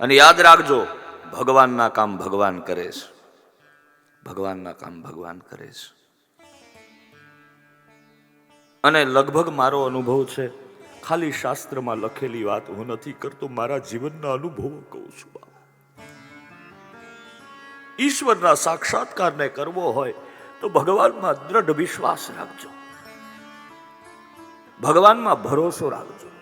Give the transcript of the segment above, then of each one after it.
અને યાદ રાખજો, ભગવાનના કામ ભગવાન કરે છે. ભગવાનના કામ ભગવાન કરે છે. અને લગભગ મારો અનુભવ છે, ખાલી શાસ્ત્રમાં લખેલી વાત હું નથી કરતો, મારા જીવનના અનુભવો કહું છું ઈશ્વરના સાક્ષાત્કારને કરવો હોય તો ભગવાનમાં દ્રઢ વિશ્વાસ રાખજો. ભગવાનમાં ભરોસો રાખજો.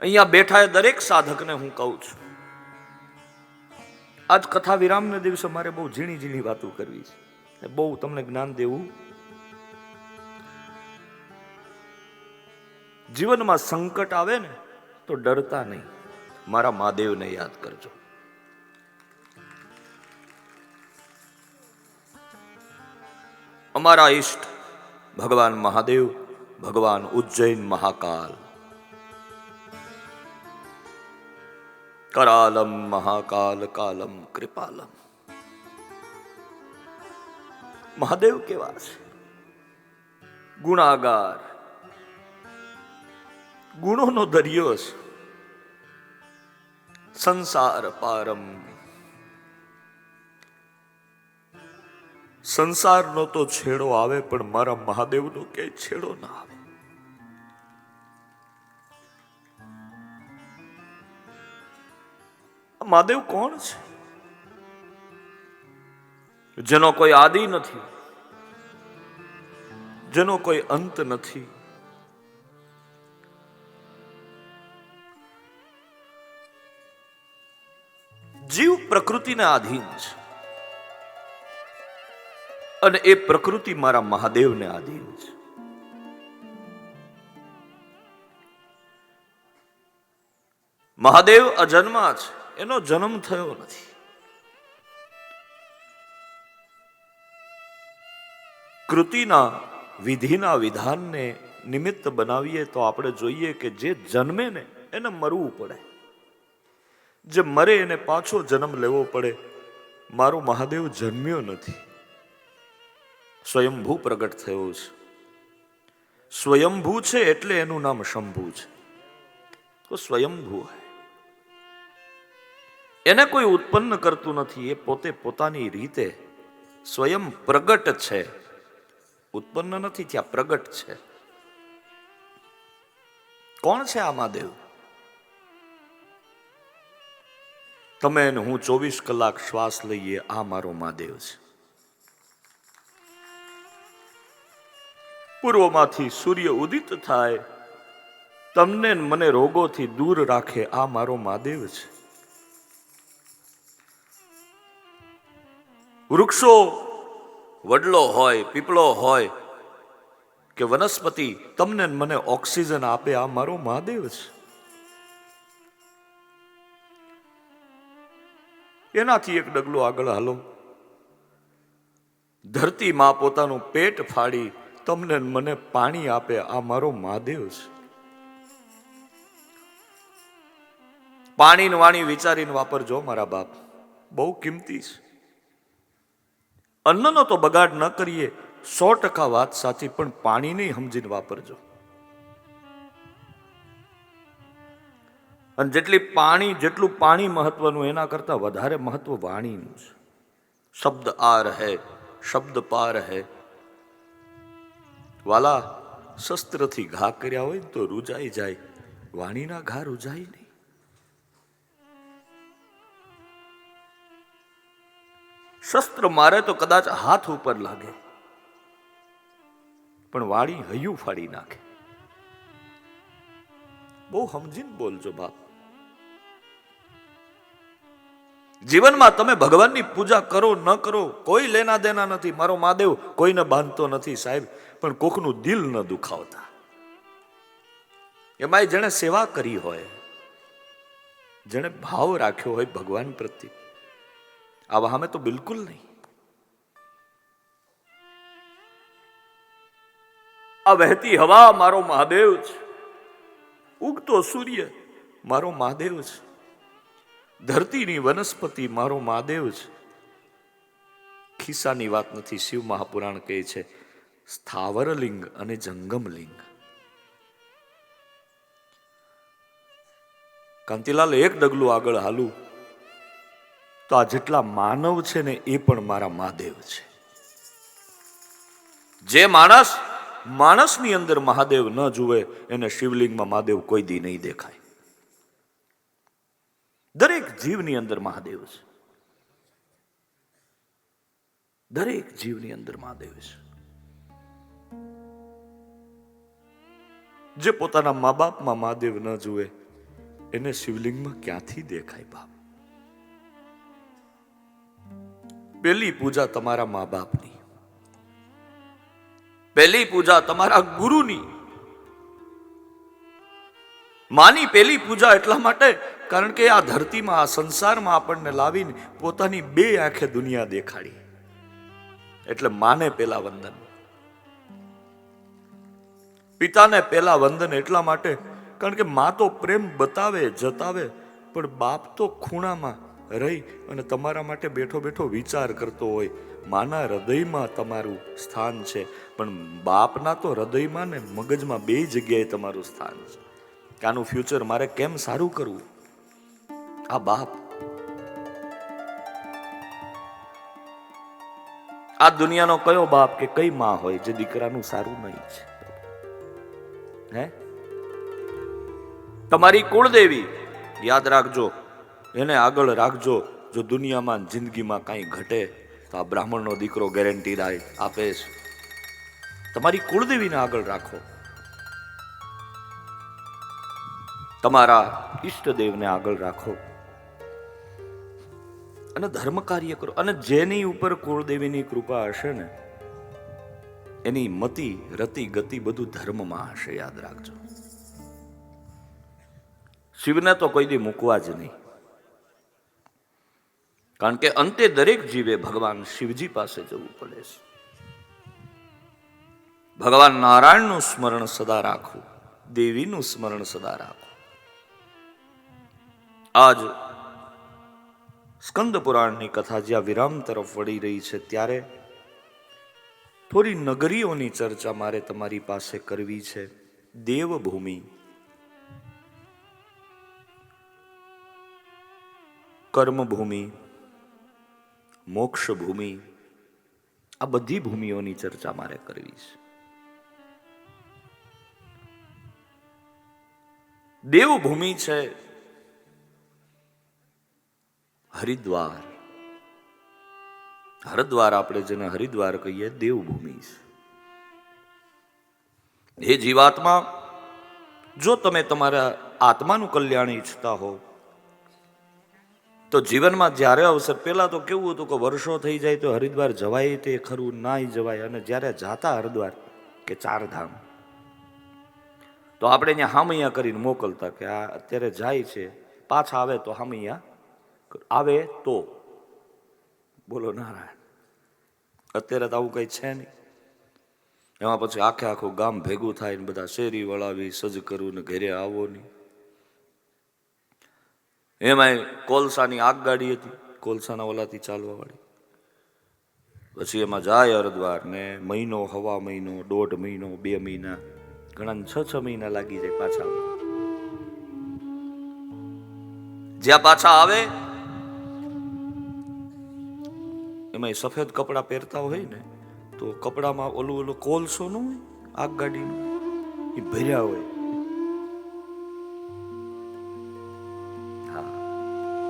અહીંયા બેઠા એ દરેક સાધકને હું કહું છું. આજ કથા વિરામને દિવસે મારે બહુ ઝીણી ઝીણી વાતો કરવી છે. બહુ તમને જ્ઞાન દેવું. જીવનમાં સંકટ આવે ને તો ડરતા નહીં. મારા મહાદેવને યાદ કરજો. અમારા ઈષ્ટ ભગવાન મહાદેવ, ભગવાન ઉજ્જૈન મહાકાલ. કરાલમ મહાકાલ કાલમ કૃપાલમ મહાદેવ કેવા છે ગુણાગાર ગુણોનો દરિયો છે સંસાર પારમ સંસારનો તો છેડો આવે પણ મારા મહાદેવનો ક્યાંય છેડો ના આવે મહાદેવ કોણ છે? જેનો કોઈ આદિ નથી. જેનો કોઈ અંત નથી. જીવ પ્રકૃતિને આધીન છે. અને એ પ્રકૃતિ મારા મહાદેવને આધીન છે. મહાદેવ અજન્મા છે. એનો જન્મ થયો નથી. કૃતિના વિધિના વિધાનને નિમિત્ત બનાવીએ તો આપણે જોઈએ કે જે જન્મે ને એને મરવું પડે. જે મરે એને પાછો જન્મ લેવો પડે. મારો મહાદેવ જન્મ્યો નથી. સ્વયંભૂ પ્રગટ થયો છે. સ્વયંભૂ છે એટલે એનું નામ શંભુ છે. તો સ્વયંભૂ હે એને કોઈ ઉત્પન્ન કરતું નથી, એ પોતે પોતાની રીતે સ્વયં પ્રગટ છે. ઉત્પન્ન નથી ત્યાં પ્રગટ છે. કોણ છે આ મહાદેવ? તમે એને હું ચોવીસ કલાક શ્વાસ લઈએ, આ મારો મહાદેવ છે. પૂર્વમાંથી સૂર્ય ઉદિત થાય, તમને મને રોગોથી દૂર રાખે, આ મારો મહાદેવ છે. વૃક્ષો વડલો હોય, પીપળો હોય કે વનસ્પતિ તમને મને ઓક્સિજન આપે, આ મારો મહાદેવ છે. એનાથી એક ડગલો આગળ હાલો. ધરતીમાં પોતાનું પેટ ફાડી તમને મને પાણી આપે, આ મારો મહાદેવ છે. પાણીની વાણી વિચારીને વાપરજો મારા બાપ. બહુ કિંમતી છે. અન્નનો તો બગાડ ન કરીએ, સો ટકા વાત સાચી, પણ પાણી નહીં સમજીને વાપરજો. અને જેટલી પાણી, જેટલું પાણી મહત્વનું, એના કરતા વધારે મહત્વ વાણીનું છે. શબ્દ આ રહે શબ્દ પા રહે વાલા, શસ્ત્રથી ઘા કર્યા હોય તો રૂજાઈ જાય, વાણીના ઘા રૂજાય નહીં. શસ્ત્ર મારે તો કદાચ હાથ ઉપર લાગે. પણ વાળી હૈયું ફાડી નાખે. બહુ સમજીને બોલજો બાપ. જીવનમાં તમે ભગવાનની પૂજા કરો, ન કરો, કોઈ લેના દેના નથી. મારો મહાદેવ કોઈને બાંધતો નથી સાહેબ, પણ કોકનું દિલ ન દુખાવતા. એમાંય જેણે સેવા કરી હોય, જેણે ભાવ રાખ્યો હોય ભગવાન પ્રત્યે આવા અમે તો બિલકુલ નહીં આ વહેતી હવા મારો મહાદેવ છે ઉગતો સૂર્ય મારો મહાદેવ છે ધરતીની વનસ્પતિ મારો મહાદેવ છે ખિસ્સાની વાત નથી, શિવ મહાપુરાણ કહે છે, સ્થાવરલિંગ અને જંગમલિંગ. કાંતિલાલ, એક ડગલું આગળ હાલું. તો આ જેટલા માનવ છે ને એ પણ મારા મહાદેવ છે. જે માણસ માણસની અંદર મહાદેવ ન જુએ, એને શિવલિંગમાં મહાદેવ કોઈ દી નહીં દેખાય. દરેક જીવની અંદર મહાદેવ છે. દરેક જીવની અંદર મહાદેવ છે. જે પોતાના મા બાપમાં મહાદેવ ન જુએ, એને શિવલિંગમાં ક્યાંથી દેખાય બાપ? પેલી પૂજા તમારા મા બાપની પહેલી પૂજા તમારા ગુરુની. માની પેલી પૂજા એટલા માટે કારણ કે આ ધરતીમાં, આ સંસારમાં આપણને લાવીને પોતાની બે આંખે દુનિયા દેખાડી. એટલે માને પેલા વંદન. પિતાને પેલા વંદન એટલા માટે કારણ કે મા તો પ્રેમ બતાવે, જતાવે, પણ બાપ તો ખૂણામાં રહી અને તમારા માટે બેઠો બેઠો વિચાર કરતો હોય. માના હૃદયમાં તમારું સ્થાન છે, પણ બાપના તો હૃદયમાં ને મગજમાં બે જગ્યાએ તમારું સ્થાન છે. કે ફ્યુચર મારે કેમ સારું કરવું? આ બાપ. આ દુનિયાનો કયો બાપ કે કઈ માં હોય જે દીકરાનું સારું નહીં છે? હે? તમારી કુળદેવી, યાદ રાખજો એને આગળ રાખજો. જો દુનિયામાં જિંદગીમાં કાંઈ ઘટે, તો આ બ્રાહ્મણનો દીકરો ગેરંટી આપે છે તમારી કુળદેવીને આગળ રાખો. તમારા ઈષ્ટદેવને આગળ રાખો. અને ધર્મ કાર્ય કરો. અને જેની ઉપર કુળદેવીની કૃપા હશે ને, એની મતિ, રતિ, ગતિ બધું ધર્મમાં હશે. યાદ રાખજો. શિવને તો કોઈ દી મૂકવા જ નહીં. કારણ કે અંતે દરેક જીવે ભગવાન શિવજી પાસે જવું પડે છે. ભગવાન નારાયણનું સ્મરણ સદા રાખવું, દેવીનું સ્મરણ સદા રાખવું. આજ સ્કંદ પુરાણની કથા જ્યાં વિરામ તરફ વળી રહી છે, ત્યારે થોડી નગરીઓની ચર્ચા મારે તમારી પાસે કરવી છે. દેવભૂમિ. કર્મભૂમિ. મોક્ષ ભૂમિ આ બધી ભૂમિઓની ચર્ચા મારે કરવી છે. દેવભૂમિ છે હરિદ્વાર. હરિદ્વાર આપણે જેને હરિદ્વાર કહીએ દેવભૂમિ છે. હે જીવાત્મા, જો તમે તમારા આત્માનું કલ્યાણ ઈચ્છતા હો તો જીવનમાં જ્યારે અવસર પહેલાં તો કેવું હતું કે વર્ષો થઈ જાય તો હરિદ્વાર જવાય તે ખરું, નાય જવાય. અને જ્યારે જાતા હરિદ્વાર કે ચાર ધામ તો આપણે અહીંયા હામૈયા કરીને મોકલતા કે આ અત્યારે જાય છે, પાછા આવે તો હામૈયા આવે તો. બોલો નારાયણ, અત્યારે તો આવું કંઈ છે નહીં. એમાં પછી આખે આખું ગામ ભેગું થાય ને બધા શેરી વળાવી સજ કરવું ને ઘરે આવો નહીં. એમાંય કોલસાની આગગાડી હતી, કોલસાના ઓલાથી ચાલવાવાળી પછી એમાં જાય હરદ્વાર ને મહિનો, હવા મહિનો, દોઢ મહિનો, બે મહિના ઘણા છ છ મહિના લાગી જાય પાછા જ્યાં પાછા આવે, એમાં સફેદ કપડાં પહેરતા હોય ને, તો કપડામાં ઓલું ઓલું કોલસો નું હોય આગગાડીનું એ ભર્યા હોય.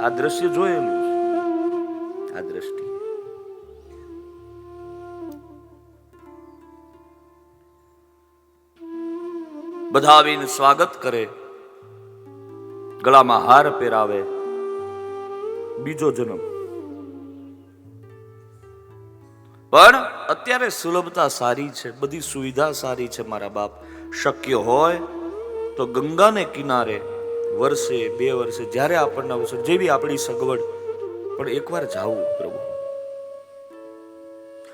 આ દ્રશ્ય જોયેલું આ દ્રષ્ટિ. બધા આવીને સ્વાગત કરે. ગળામાં હાર પહેરાવે. બીજો જન્મ. પણ અત્યારે સુલભતા સારી છે. બધી સુવિધા સારી છે મારા બાપ. શક્ય હોય તો ગંગાને કિનારે વર્ષે, બે વર્ષે, જ્યારે આપણને અવસર, જેવી આપણી સગવડ, પણ એકવાર જાવું પ્રભુ.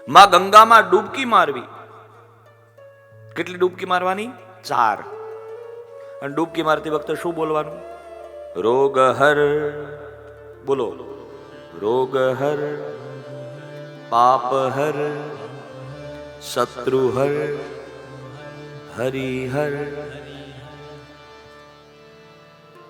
માં ગંગામાં ડૂબકી મારવી. કેટલી ડૂબકી મારવાની? ચાર. અને ડૂબકી મારતી વખતે શું બોલવાનું? રોગ હર બોલો. રોગ હર પાપ હર શત્રુ હર હરિહર.